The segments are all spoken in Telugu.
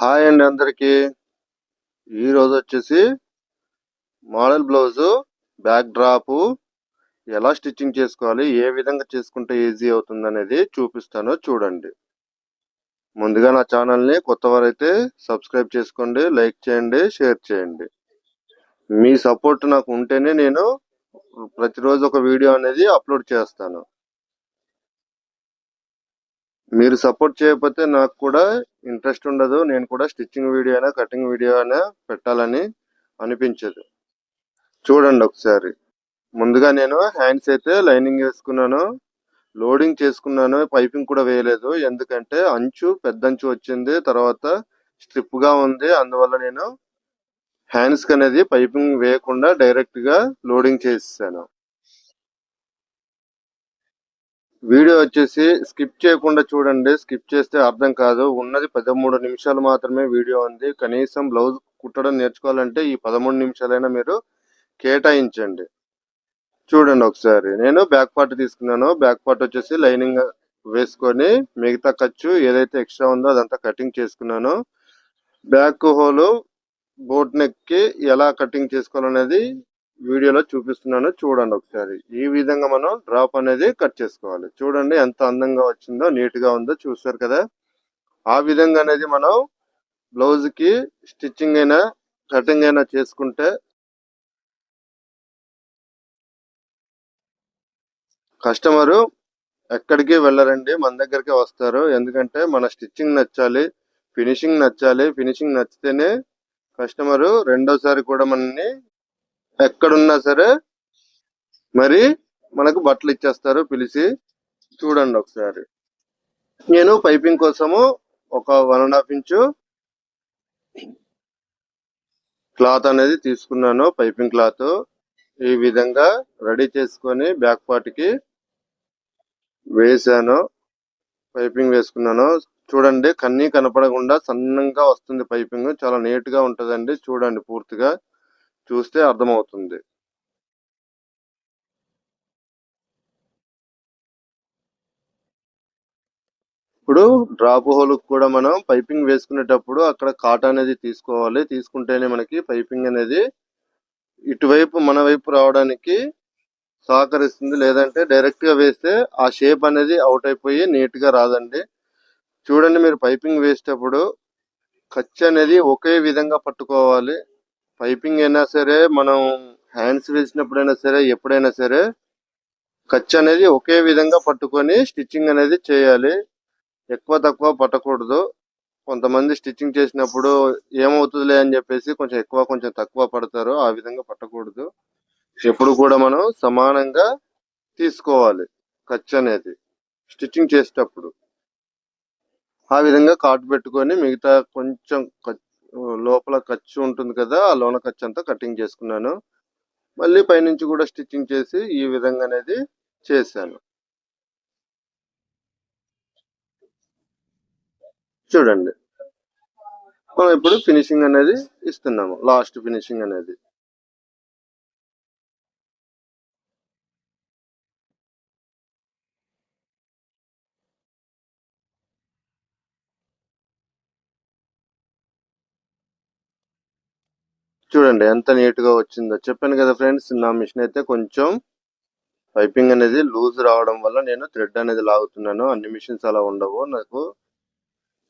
హాయ్ అండి అందరికీ. ఈరోజు వచ్చేసి మోడల్ బ్లౌజు బ్యాక్ డ్రాపు ఎలా స్టిచ్చింగ్ చేసుకోవాలి ఏ విధంగా చేసుకుంటే ఈజీ అవుతుంది అనేది చూపిస్తాను చూడండి. ముందుగా నా ఛానల్ని కొత్తవారైతే సబ్స్క్రైబ్ చేసుకోండి లైక్ చేయండి షేర్ చేయండి. మీ సపోర్ట్ నాకు ఉంటేనే నేను ప్రతిరోజు ఒక వీడియో అనేది అప్లోడ్ చేస్తాను. మీరు సపోర్ట్ చేయకపోతే నాకు కూడా ఇంట్రెస్ట్ ఉండదు. నేను కూడా స్టిచ్చింగ్ వీడియో అయినా కటింగ్ వీడియో అయినా పెట్టాలని అనిపించదు. చూడండి ఒకసారి. ముందుగా నేను హ్యాండ్స్ అయితే లైనింగ్ వేసుకున్నాను. లోడింగ్ చేసుకున్నాను. పైపింగ్ కూడా వేయలేదు. ఎందుకంటే అంచు పెద్ద అంచు వచ్చింది. తర్వాత స్ట్రిప్గా ఉంది. అందువల్ల నేను హ్యాండ్స్కి అనేది పైపింగ్ వేయకుండా డైరెక్ట్గా లోడింగ్ చేసేసాను. వీడియో వచ్చేసి స్కిప్ చేయకుండా చూడండి. స్కిప్ చేస్తే అర్థం కాదు. ఉన్నది పదమూడు నిమిషాలు మాత్రమే వీడియో ఉంది. కనీసం బ్లౌజ్ కుట్టడం నేర్చుకోవాలంటే ఈ పదమూడు నిమిషాలైనా మీరు కేటాయించండి. చూడండి ఒకసారి. నేను బ్యాక్ పార్ట్ తీసుకున్నాను. బ్యాక్ పార్ట్ వచ్చేసి లైనింగ్ వేసుకొని మిగతా ఖర్చు ఏదైతే ఎక్స్ట్రా ఉందో అదంతా కటింగ్ చేసుకున్నాను. బ్యాక్ హోలు బోట్ నెక్కి ఎలా కటింగ్ చేసుకోవాలనేది వీడియోలో చూపిస్తున్నాను చూడండి ఒకసారి. ఈ విధంగా మనం డ్రాప్ అనేది కట్ చేసుకోవాలి. చూడండి ఎంత అందంగా వచ్చిందో నీట్గా ఉందో చూస్తారు కదా? ఆ విధంగా అనేది మనం బ్లౌజ్కి స్టిచ్చింగ్ అయినా కటింగ్ అయినా చేసుకుంటే కస్టమరు ఎక్కడికి వెళ్ళరండి మన దగ్గరికి వస్తారు. ఎందుకంటే మన స్టిచ్చింగ్ నచ్చాలి ఫినిషింగ్ నచ్చాలి. ఫినిషింగ్ నచ్చితేనే కస్టమరు రెండోసారి కూడా మనని ఎక్కడున్నా సరే మరి మనకు బట్టలు ఇచ్చేస్తారు పిలిచి. చూడండి ఒకసారి. నేను పైపింగ్ కోసము ఒక one and half inch cloth అనేది తీసుకున్నాను పైపింగ్ క్లాత్. ఈ విధంగా రెడీ చేసుకొని బ్యాక్ పార్ట్కి వేసాను పైపింగ్ వేసుకున్నాను. చూడండి కన్నీ కనపడకుండా సన్నంగా వస్తుంది పైపింగ్. చాలా నీట్గా ఉంటుందండి చూడండి పూర్తిగా. చూస్తే అర్థమవుతుంది. ఇప్పుడు డ్రాప్ హోల్ కూడా మనం పైపింగ్ వేసుకునేటప్పుడు అక్కడ కాట అనేది తీసుకోవాలి. తీసుకుంటేనే మనకి పైపింగ్ అనేది ఇటువైపు మన వైపు రావడానికి సహకరిస్తుంది. లేదంటే డైరెక్ట్గా వేస్తే ఆ షేప్ అనేది అవుట్ అయిపోయి నీట్గా రాదండి. చూడండి మీరు పైపింగ్ వేసేటప్పుడు ఖర్చు అనేది ఒకే విధంగా పట్టుకోవాలి. పైపింగ్ అయినా సరే మనం హ్యాండ్స్ వేసినప్పుడైనా సరే ఎప్పుడైనా సరే ఖర్చు అనేది ఒకే విధంగా పట్టుకొని స్టిచ్చింగ్ అనేది చేయాలి. ఎక్కువ తక్కువ పట్టకూడదు. కొంతమంది స్టిచ్చింగ్ చేసినప్పుడు ఏమవుతుందిలే అని చెప్పేసి కొంచెం ఎక్కువ కొంచెం తక్కువ పడతారు. ఆ విధంగా పట్టకూడదు. ఎప్పుడు కూడా మనం సమానంగా తీసుకోవాలి ఖర్చు అనేది స్టిచ్చింగ్ చేసేటప్పుడు. ఆ విధంగా కాటు పెట్టుకొని మిగతా కొంచెం లోపల ఖర్చు ఉంటుంది కదా ఆ లోన ఖర్చు అంతా కటింగ్ చేసుకున్నాను. మళ్ళీ పైనుంచి కూడా స్టిచ్చింగ్ చేసి ఈ విధంగా అనేది చేశాను. చూడండి. మనం ఇప్పుడు ఫినిషింగ్ అనేది ఇస్తున్నాము లాస్ట్ ఫినిషింగ్ అనేది. చూడండి ఎంత నీట్గా వచ్చిందో. చెప్పాను కదా ఫ్రెండ్స్ నా మిషన్ అయితే కొంచెం పైపింగ్ అనేది లూజ్ రావడం వల్ల నేను థ్రెడ్ అనేది లాగుతున్నాను. అన్ని మిషన్స్ అలా ఉండవు. నాకు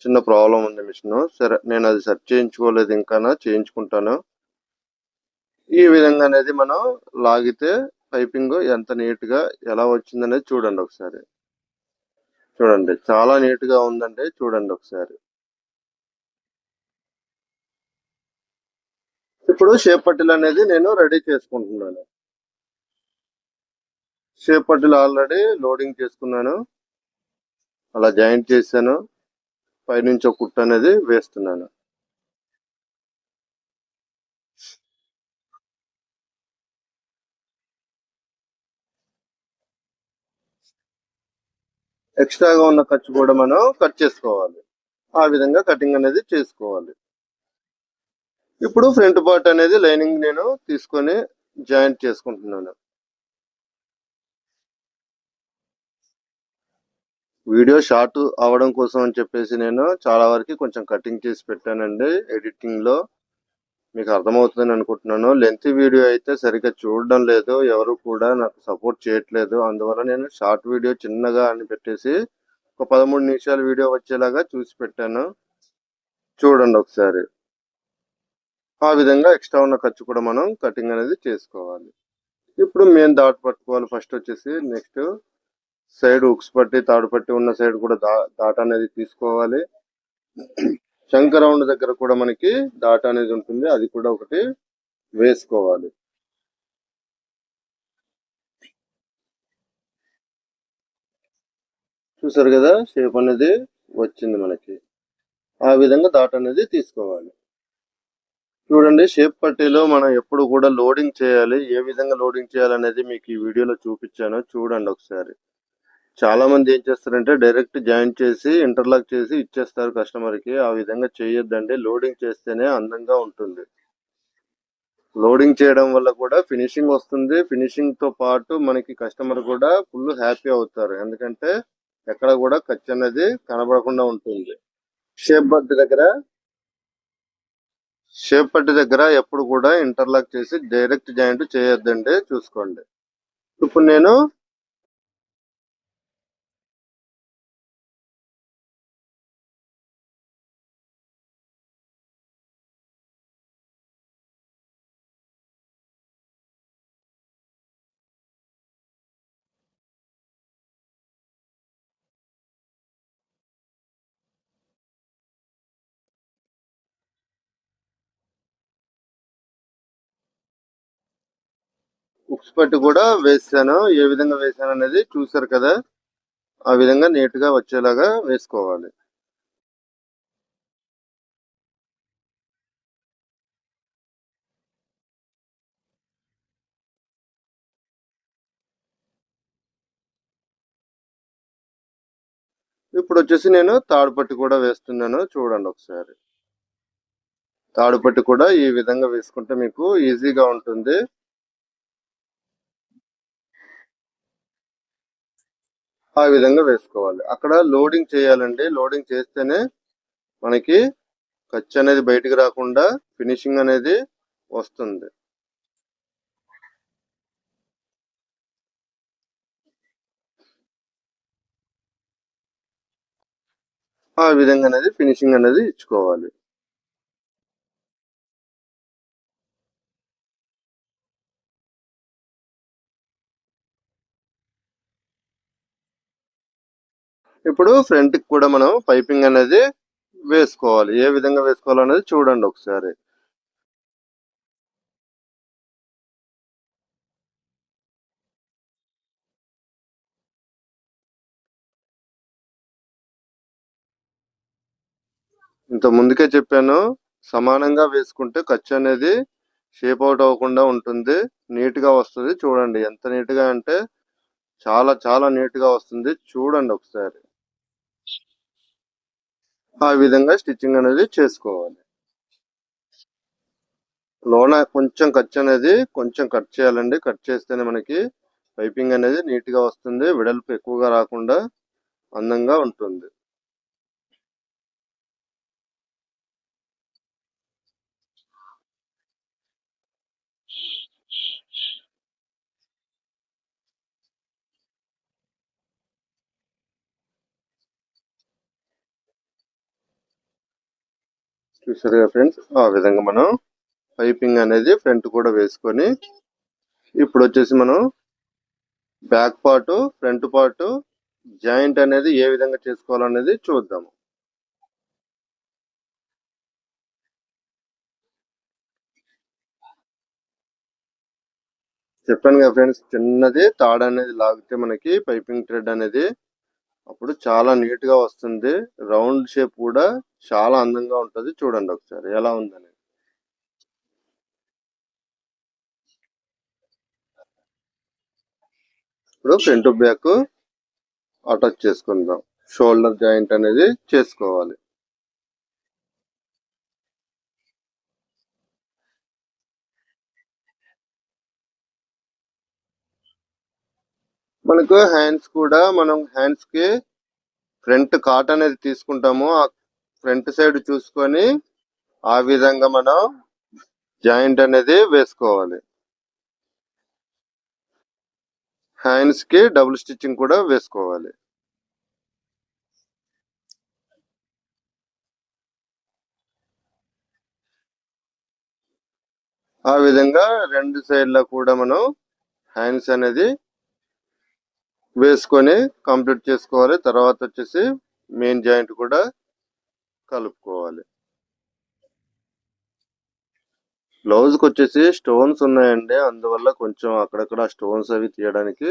చిన్న ప్రాబ్లం ఉంది మిషన్. సరే నేను అది సెర్చ్ చేయించుకోలేదు ఇంకా చేయించుకుంటాను. ఈ విధంగా అనేది మనం లాగితే పైపింగ్ ఎంత నీట్గా ఎలా వచ్చిందనేది చూడండి ఒకసారి. చూడండి చాలా నీట్గా ఉందండి చూడండి ఒకసారి. ఇప్పుడు షేప్ పట్టీలు అనేది నేను రెడీ చేసుకుంటున్నాను. షేప్ పట్టీలు ఆల్రెడీ లోడింగ్ చేసుకున్నాను. అలా జాయింట్ చేశాను. పైనుంచి ఒక కుట్టు అనేది వేస్తున్నాను. ఎక్స్ట్రాగా ఉన్న ఖర్చు కూడా మనం కట్ చేసుకోవాలి. ఆ విధంగా కటింగ్ అనేది చేసుకోవాలి. ఇప్పుడు ఫ్రంట్ పార్ట్ అనేది లైనింగ్ నేను తీసుకొని జాయింట్ చేసుకుంటున్నాను. వీడియో షార్ట్ అవడం కోసం అని చెప్పేసి నేను చాలా వరకు కొంచెం కటింగ్ చేసి పెట్టానండి. ఎడిటింగ్లో మీకు అర్థమవుతుందని అనుకుంటున్నాను. లెంత్ వీడియో అయితే సరిగ్గా చూడడం లేదు. ఎవరు కూడా నాకు సపోర్ట్ చేయట్లేదు. అందువల్ల నేను షార్ట్ వీడియో చిన్నగా అని పెట్టేసి ఒక పదమూడు నిమిషాల వీడియో వచ్చేలాగా చూసి పెట్టాను. చూడండి ఒకసారి. ఆ విధంగా ఎక్స్ట్రా ఉన్న ఖర్చు కూడా మనం కటింగ్ అనేది చేసుకోవాలి. ఇప్పుడు మెయిన్ దాట్ పట్టుకోవాలి. ఫస్ట్ వచ్చేసి నెక్స్ట్ సైడ్ ఉక్స్ పట్టి తాడు పట్టి ఉన్న సైడ్ కూడా దా దాట అనేది తీసుకోవాలి. శంఖ రౌండ్ దగ్గర కూడా మనకి దాట అనేది ఉంటుంది. అది కూడా ఒకటి వేసుకోవాలి. చూసారు కదా? షేప్ అనేది వచ్చింది మనకి. ఆ విధంగా దాట అనేది తీసుకోవాలి. చూడండి షేప్ పట్టీలో మనం ఎప్పుడు కూడా లోడింగ్ చేయాలి. ఏ విధంగా లోడింగ్ చేయాలనేది మీకు ఈ వీడియోలో చూపించాను. చూడండి ఒకసారి. చాలా మంది ఏం చేస్తారంటే డైరెక్ట్ జాయిన్ చేసి ఇంటర్లాక్ చేసి ఇచ్చేస్తారు కస్టమర్కి ఆ విధంగా చేయొద్దండి. లోడింగ్ చేస్తేనే అందంగా ఉంటుంది. లోడింగ్ చేయడం వల్ల కూడా ఫినిషింగ్ వస్తుంది. ఫినిషింగ్తో పాటు మనకి కస్టమర్ కూడా ఫుల్ హ్యాపీ అవుతారు. ఎందుకంటే ఎక్కడ కూడా ఖర్చు అనేది కనబడకుండా ఉంటుంది. షేప్ బట్ దగ్గర షేప్ పట్టి దగ్గర ఎప్పుడు కూడా ఇంటర్లాక్ చేసి డైరెక్ట్ జాయింట్ చేయొద్దండి చూసుకోండి. ఇప్పుడు నేను ఉక్స్ పట్టు కూడా వేసాను. ఏ విధంగా వేసాను అనేది చూసారు కదా. ఆ విధంగా నీట్గా వచ్చేలాగా వేసుకోవాలి. ఇప్పుడు వచ్చేసి నేను తాడుపట్టు కూడా వేస్తున్నాను. చూడండి ఒకసారి. తాడుపట్టు కూడా ఈ విధంగా వేసుకుంటే మీకు ఈజీగా ఉంటుంది. ఆ విధంగా వేసుకోవాలి. అక్కడ లోడింగ్ చేయాలండి. లోడింగ్ చేస్తేనే మనకి ఖర్చు అనేది బయటికి రాకుండా ఫినిషింగ్ అనేది వస్తుంది. ఆ విధంగా అనేది ఫినిషింగ్ అనేది ఇచ్చుకోవాలి. ఇప్పుడు ఫ్రంట్కి కూడా మనం పైపింగ్ అనేది వేసుకోవాలి. ఏ విధంగా వేసుకోవాలనేది చూడండి ఒకసారి. ఇంత ముందుకే చెప్పాను సమానంగా వేసుకుంటే ఖర్చు అనేది షేప్ అవుట్ అవ్వకుండా ఉంటుంది. నీట్గా వస్తుంది. చూడండి ఎంత నీట్గా అంటే చాలా చాలా నీట్గా వస్తుంది. చూడండి ఒకసారి. ఆ విధంగా స్టిచ్చింగ్ అనేది చేసుకోవాలి. లోన కొంచెం ఖర్చు అనేది కొంచెం కట్ చేయాలండి. కట్ చేస్తేనే మనకి పైపింగ్ అనేది నీట్గా వస్తుంది. వెడల్పు ఎక్కువగా రాకుండా అందంగా ఉంటుంది. చూసారుగా ఫ్రెండ్స్ ఆ విధంగా మనం పైపింగ్ అనేది ఫ్రంట్ కూడా వేసుకొని ఇప్పుడు వచ్చేసి మనం back part front part joint అనేది ఏ విధంగా చేసుకోవాలనేది చూద్దాము. చెప్పాను కదా ఫ్రెండ్స్ చిన్నది తాడు అనేది లాగితే మనకి పైపింగ్ థ్రెడ్ అనేది అప్పుడు చాలా నీట్గా వస్తుంది. రౌండ్ షేప్ కూడా చాలా అందంగా ఉంటుంది. చూడండి ఒకసారి ఎలా ఉందని ఇప్పుడు ఫ్రంట్ బ్యాక్ అటాచ్ చేసుకుందాం. షోల్డర్ జాయింట్ అనేది చేసుకోవాలి. మనకు హ్యాండ్స్ కూడా మనం హ్యాండ్స్కి ఫ్రంట్ కాట్ అనేది తీసుకుంటాము. ఆ ఫ్రంట్ సైడ్ చూసుకొని ఆ విధంగా మనం జాయింట్ అనేది వేసుకోవాలి. హ్యాండ్స్కి డబుల్ స్టిచ్చింగ్ కూడా వేసుకోవాలి. ఆ విధంగా రెండు సైడ్ల కూడా మనం హ్యాండ్స్ అనేది వేసుకొని కంప్లీట్ చేసుకోవాలి. తర్వాత వచ్చేసి మెయిన్ జాయింట్ కూడా కలుపుకోవాలి. బ్లౌజ్కి వచ్చేసి స్టోన్స్ ఉన్నాయండి. అందువల్ల కొంచెం అక్కడక్కడ స్టోన్స్ అవి తీయడానికి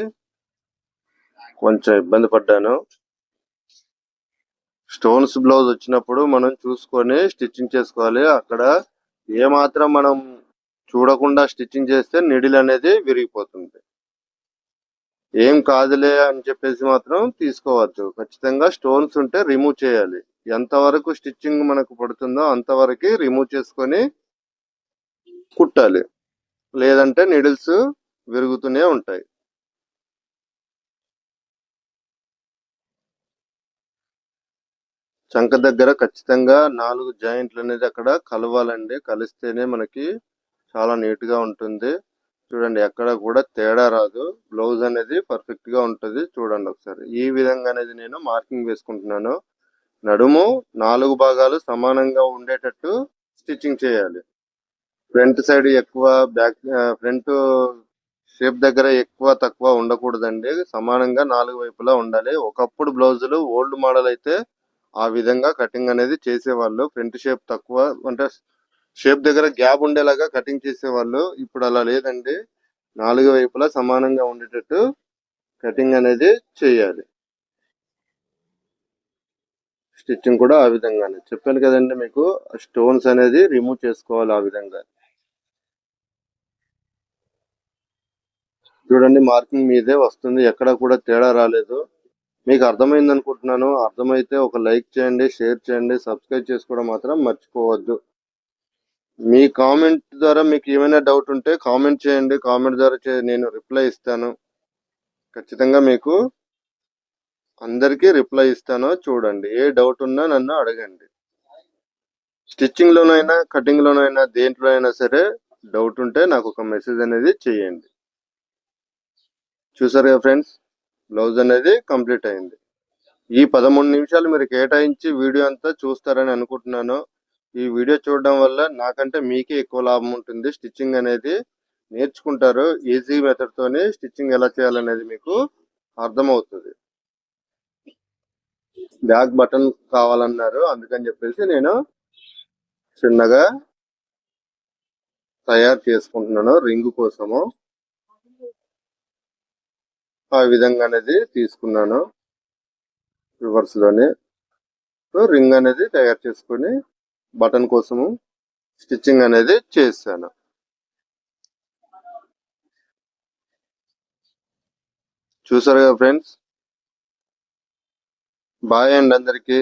కొంచెం ఇబ్బంది పడ్డాను. స్టోన్స్ బ్లౌజ్ వచ్చినప్పుడు మనం చూసుకొని స్టిచ్చింగ్ చేసుకోవాలి. అక్కడ ఏ మాత్రం మనం చూడకుండా స్టిచ్చింగ్ చేస్తే నిడిల్ అనేది విరిగిపోతుంది. ఏం కాదులే అని చెప్పేసి మాత్రం తీసుకోవద్దు. ఖచ్చితంగా స్టోన్స్ ఉంటే రిమూవ్ చేయాలి. ఎంతవరకు స్టిచ్చింగ్ మనకు పడుతుందో అంతవరకు రిమూవ్ చేసుకొని కుట్టాలి. లేదంటే నిడిల్స్ విరుగుతూనే ఉంటాయి. చంక దగ్గర ఖచ్చితంగా నాలుగు జాయింట్లు అనేది అక్కడ కలవాలండి. కలిస్తేనే మనకి చాలా నీట్గా ఉంటుంది. చూడండి ఎక్కడ కూడా తేడా రాదు. బ్లౌజ్ అనేది పర్ఫెక్ట్గా ఉంటుంది. చూడండి ఒకసారి. ఈ విధంగా అనేది నేను మార్కింగ్ వేసుకుంటున్నాను. నడుము నాలుగు భాగాలు సమానంగా ఉండేటట్టు స్టిచ్చింగ్ చేయాలి. ఫ్రంట్ సైడ్ ఎక్కువ బ్యాక్ ఫ్రంట్ షేప్ దగ్గర ఎక్కువ తక్కువ ఉండకూడదండి. సమానంగా నాలుగు వైపులా ఉండాలి. ఒకప్పుడు బ్లౌజులు ఓల్డ్ మోడల్ అయితే ఆ విధంగా కటింగ్ అనేది చేసేవాళ్ళు. ఫ్రంట్ షేప్ తక్కువ అంటే షేప్ దగ్గర గ్యాప్ ఉండేలాగా కటింగ్ చేసేవాళ్ళు. ఇప్పుడు అలా లేదండి. నాలుగు వైపులా సమానంగా ఉండేటట్టు కటింగ్ అనేది చేయాలి. స్టిచ్చింగ్ కూడా ఆ విధంగానే. చెప్పాను కదండి మీకు స్టోన్స్ అనేది రిమూవ్ చేసుకోవాలి ఆ విధంగా. చూడండి మార్కింగ్ మీదే వస్తుంది. ఎక్కడ కూడా తేడా రాలేదు. మీకు అర్థమైంది అనుకుంటున్నాను అర్థమైతే ఒక లైక్ చేయండి షేర్ చేయండి సబ్స్క్రైబ్ చేసుకోవడం మాత్రం మర్చిపోవద్దు. మీ కామెంట్ ద్వారా మీకు ఏమైనా డౌట్ ఉంటే కామెంట్ చేయండి. కామెంట్ ద్వారా నేను రిప్లై ఇస్తాను. ఖచ్చితంగా మీకు అందరికీ రిప్లై ఇస్తానో. చూడండి ఏ డౌట్ ఉన్నా నన్ను అడగండి. స్టిచ్చింగ్లోనైనా కటింగ్లోనైనా దేంట్లో అయినా సరే డౌట్ ఉంటే నాకు ఒక మెసేజ్ అనేది చేయండి. చూసారు కదా ఫ్రెండ్స్ బ్లౌజ్ అనేది కంప్లీట్ అయింది. ఈ పదమూడు నిమిషాలు మీరు కేటాయించి వీడియో అంతా చూస్తారని అనుకుంటున్నాను. ఈ వీడియో చూడడం వల్ల నాకంటే మీకే ఎక్కువ లాభం ఉంటుంది. స్టిచ్చింగ్ అనేది నేర్చుకుంటారు. ఈజీ మెతడ్తోని స్టిచ్చింగ్ ఎలా చేయాలనేది మీకు అర్థమవుతుంది. బ్యాక్ బటన్ కావాలన్నారు. అందుకని చెప్పేసి నేను చిన్నగా తయారు చేసుకుంటున్నాను. రింగ్ కోసము. ఆ విధంగా అనేది తీసుకున్నాను. రివర్స్లోనే. రింగ్ అనేది తయారు చేసుకొని బటన్ కోసము స్టిచ్చింగ్ అనేది చేశాను. చూసారు కదా ఫ్రెండ్స్? బాయ్ అండ్ అందరికీ